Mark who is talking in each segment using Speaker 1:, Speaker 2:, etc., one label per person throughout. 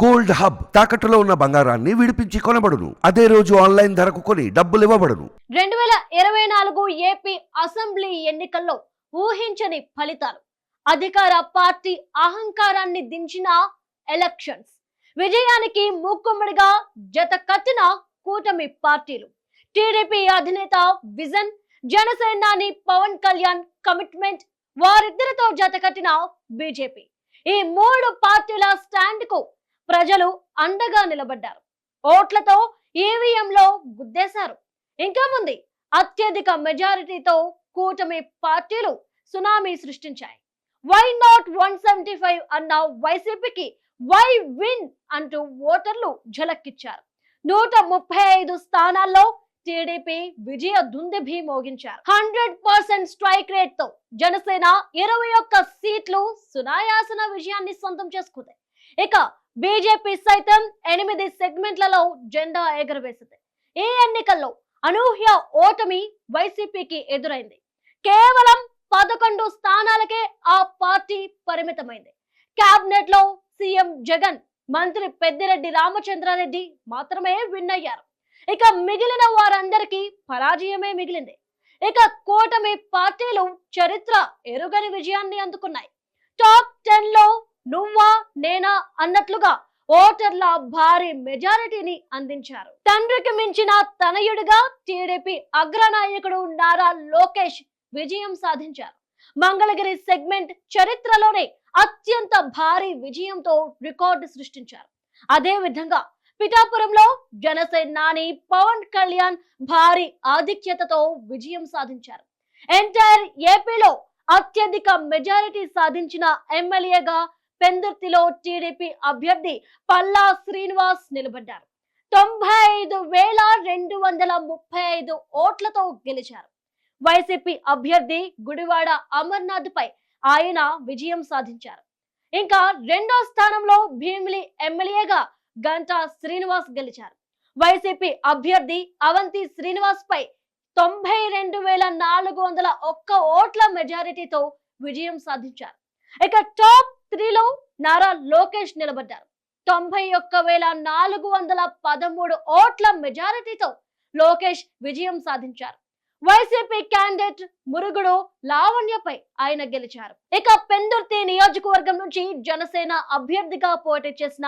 Speaker 1: Gold hub తాకట్టులో ఉన్న బంగారాన్ని విడిపించి కొనబడును. అదే రోజు ఆన్లైన్ ధరకు కొని డబ్బులు ఇవ్వబడును.
Speaker 2: రెండు వేల ఇరవై నాలుగు ఏపీ అసెంబ్లీ ఎన్నికల్లో ఊహించని ఫలితాలు. అధికార పార్టీ అహంకారాన్ని దించిన ఎలక్షన్స్. విజయానికి మూకుమ్మడిగా జత కత్తిన కూటమి పార్టీలు. టీడీపీ అధినేత విజన్ జనసేనాని పవన్ కళ్యాణ్ కమిట్మెంట్ వారిద్దరితో జత కట్టిన బీజేపీ. ఈ మూడు పార్టీల స్టాండ్కు ప్రజలు అండగా నిలబడ్డారు. ఓట్లతో ఈవీఎంలో గుద్దేశారు. ఇంకా ముందు అత్యధిక మెజారిటీతో కూటమి పార్టీలు సునామీ సృష్టించాయి. Why not one seventy five అన్న వైసీపీకి వై విన్ అంటూ ఓటర్లు ఝలక్కిచ్చారు. నూట ముప్పై ఐదు స్థానాల్లో టీడీపీ విజయ దుందిభి మోగించారు. హండ్రెడ్ పర్సెంట్ స్ట్రైక్ రేట్తో జనసేన ఇరవై ఒక్క సీట్లు సునాయాసన విజయాన్ని సొంతం చేసుకుంది. ఇక బీజేపీ సైతం ఎనిమిది సెగ్మెంట్లలో జెండా ఎగరవేసింది. ఈ ఎన్నికల్లో అనూహ్య ఓటమి వైసీపీకి ఎదురైంది. కేవలం పదకొండు స్థానాలకే ఆ పార్టీ పరిమితమైంది. కేబినెట్లో సీఎం జగన్ మంత్రి పెద్దిరెడ్డి రామచంద్రారెడ్డి మాత్రమే విన్ అయ్యారు ఇక మిగిలిన వారందరికీ పరాజయమే మిగిలింది. ఇక కూటమి పార్టీలు చరిత్ర ఎరుగని విజయాన్ని అందుకున్నాయి. టాప్ టెన్లో నువ్వా నేనా అన్నట్లుగా ఓటర్ల భారీ మెజారిటీని అందించారు. తండ్రికి మించిన తనయుడిగా టీడీపీ అగ్రనాయకుడు నారా లోకేష్ విజయం సాధించారు. మంగళగిరి సెగ్మెంట్ చరిత్రలోనే అత్యంత భారీ విజయంతో రికార్డు సృష్టించారు. అదే విధంగా పిఠాపురంలో జనసేనాని పవన్ కళ్యాణ్ భారీ ఆధిక్యతతో విజయం సాధించారు. ఎంటైర్ ఏపీలో అత్యధిక మెజారిటీ సాధించిన ఎమ్మెల్యేగా పెందుర్తిలో టీడీపీ అభ్యర్థి పల్లా శ్రీనివాస్ నిలబడ్డారు. తొంభై ఐదు వేల రెండు వందల ముప్పై ఐదు ఓట్లతో గెలిచారు. వైసీపీ అభ్యర్థి గుడివాడ అమర్నాథ్ పై ఆయన విజయం సాధించారు. ఇంకా రెండో స్థానంలో భీమిలి ఎమ్మెల్యేగా గంటా శ్రీనివాస్ గెలిచారు. వైసీపీ అభ్యర్థి అవంతి శ్రీనివాస్ పై తొంభై రెండు వేల నాలుగు వందల ఒక్క ఓట్ల మెజారిటీతో విజయం సాధించారు. ఇక టాప్ త్రీలో నారా లోకేష్ నిలబడ్డారు. తొంభై ఒక్క వేల నాలుగు వందల పదమూడు ఓట్ల మెజారిటీతో లోకేష్ విజయం సాధించారు. వైసీపీ క్యాండిడేట్ మురుగుడు లావణ్యపై ఆయన గెలిచారు. ఇక పెందుర్తి నియోజకవర్గం నుంచి జనసేన అభ్యర్థిగా పోటీ చేసిన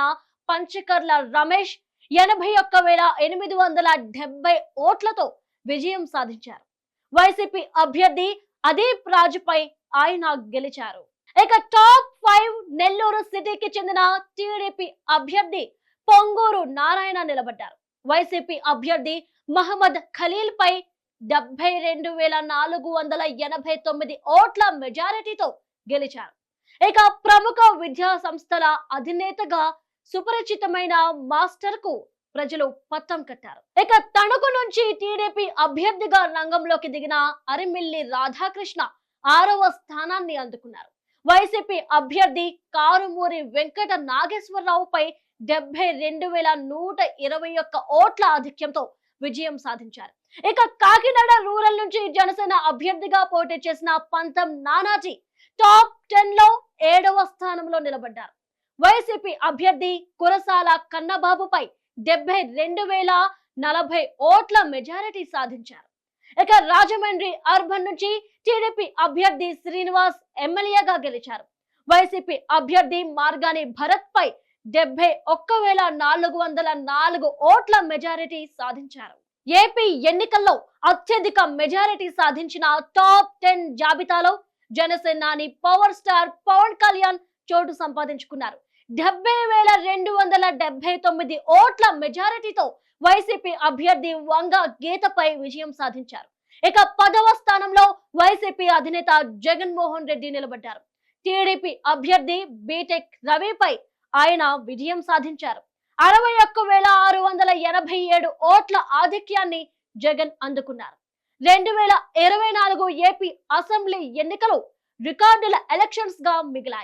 Speaker 2: పంచకర్ల రమేష్ ఎనభై ఒక్క వేల ఎనిమిది వందల డెబ్బై ఓట్లతో విజయం సాధించారు. వైసీపీ అభ్యర్థి అదీప్ రాజుపై ఆయన గెలిచారు. ఇక టాప్ ఫైవ్ నెల్లూరు సిటీకి చెందిన టీడీపీ అభ్యర్థి పొంగూరు నారాయణ నిలబడ్డారు. వైసీపీ అభ్యర్థి మహమ్మద్ ఖలీల్ పై డెబ్బై రెండు వేల నాలుగు వందల ఎనభై తొమ్మిది ఓట్ల మెజారిటీతో గెలిచారు. ఇక ప్రముఖ విద్యా సంస్థల అధినేతగా సుపరిచితమైన మాస్టర్కు ప్రజలు పట్టం కట్టారు. ఇక తణుకు నుంచి టీడీపీ అభ్యర్థిగా రంగంలోకి దిగిన అరిమిల్లి రాధాకృష్ణ ఆరవ స్థానాన్ని అందుకున్నారు. వైసీపీ అభ్యర్థి కారుమూరి వెంకట నాగేశ్వరరావుపై డెబ్బై రెండు వేల నూట ఇరవై ఒక్క ఓట్ల ఆధిక్యంతో విజయం సాధించారు. ఇక కాకినాడ రూరల్ నుంచి జనసేన అభ్యర్థిగా పోటీ చేసిన పంతం నానాజీ టాప్ టెన్లో ఏడవ స్థానంలో నిలబడ్డారు. వైసీపీ అభ్యర్థి కురసాల కన్నబాబుపై డెబ్బై రెండు వేల నలభై ఓట్ల మెజారిటీ సాధించారు. ఇక రాజమండ్రి అర్బన్ నుంచి టీడీపీ అభ్యర్థి శ్రీనివాస్ ఎమ్మెల్యేగా గెలిచారు. వైసీపీ అభ్యర్థి మార్గాని భరత్ పై డెబ్బై ఒక్క వేల నాలుగు వందల నాలుగు ఓట్ల మెజారిటీ సాధించారు. ఏపీ ఎన్నికల్లో అత్యధిక మెజారిటీ సాధించిన టాప్ టెన్ జాబితాలో జనసేనాని పవర్ స్టార్ పవన్ కళ్యాణ్ చోటు సంపాదించుకున్నారు. డెబ్బై వేల రెండు వందల డెబ్బై తొమ్మిది ఓట్ల మెజారిటీతో వైసీపీ అభ్యర్థి వంగ గీతపై విజయం సాధించారు. ఇక పదవ స్థానంలో వైసీపీ అధినేత జగన్మోహన్ రెడ్డి నిలబడ్డారు. టీడీపీ అభ్యర్థి బీటెక్ రవిపై ఆయన విజయం సాధించారు. అరవై ఒక్క వేల ఆరు వందల ఎనభై ఏడు ఓట్ల ఆధిక్యాన్ని జగన్ అందుకున్నారు. రెండు వేల ఇరవై నాలుగు ఏపీ అసెంబ్లీ ఎన్నికలు రికార్డుల ఎలక్షన్స్గా మిగిలాయి.